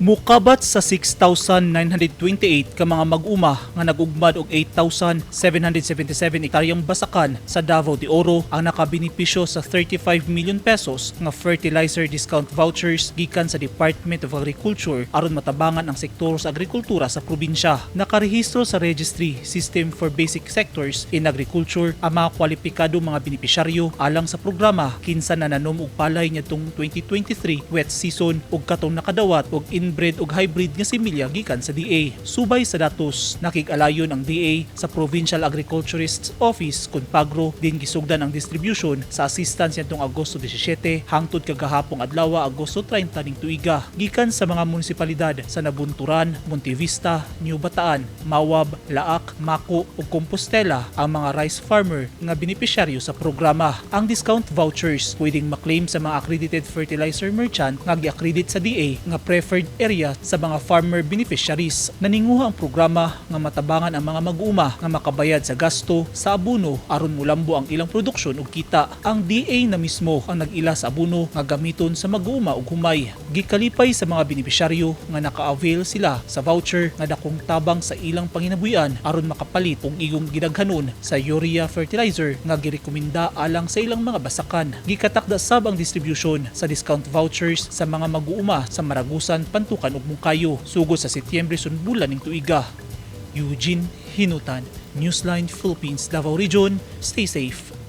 Mukabat sa 6,928 ka mga mag-uma nga nagugmad og 8,777 hektaryang basakan sa Davao de Oro ang nakabenepisyo sa 35 million pesos nga fertilizer discount vouchers gikan sa Department of Agriculture aron matabangan ang sektor sa agrikultura sa probinsya. Nakarehistro sa Registry System for Basic Sectors in Agriculture ang mga kwalipikado mga benepisyaryo alang sa programa kinsa nananom og palay niadtong 2023 wet season ug katong nakadawat og inbred ug hybrid nga similya gikan sa DA. Subay sa datos, nakig-alayon ang DA sa Provincial Agriculturist's Office kun pagro din gisugdan ang distribution sa assistance nitong Agosto 17 hangtod kagahapong adlaw Agosto 30 ning tuiga gikan sa mga munisipalidad sa Nabunturan, Montevista, New Bataan, Mawab, Laak, Mako ug Compostela ang mga rice farmer nga benepisyaryo sa programa. Ang discount vouchers pwedeng maklaim sa mga accredited fertilizer merchant nga gi-accredit sa DA nga preferred area sa mga farmer beneficiaries. Naninguha ang programa nga matabangan ang mga mag-uma nga makabayad sa gasto sa abono aron mulambo ang ilang produksyon ug kita. Ang DA na mismo ang nag-ila sa abono nga gamiton sa mag-uma ug humay. Gikalipay sa mga benepisyaryo nga naka-avail sila sa voucher nga dakong tabang sa ilang panginabuyan aron makapalit og igong gidaghanon sa urea fertilizer nga girekomenda alang sa ilang mga basakan. Gikatakda sab ang distribution sa discount vouchers sa mga mag-uuma sa Maragusan, Pantukan ug Mungkayo sugod sa Setyembre sunbulan ning tuiga. Eugene Hinutan, Newsline Philippines, Davao Region. Stay safe.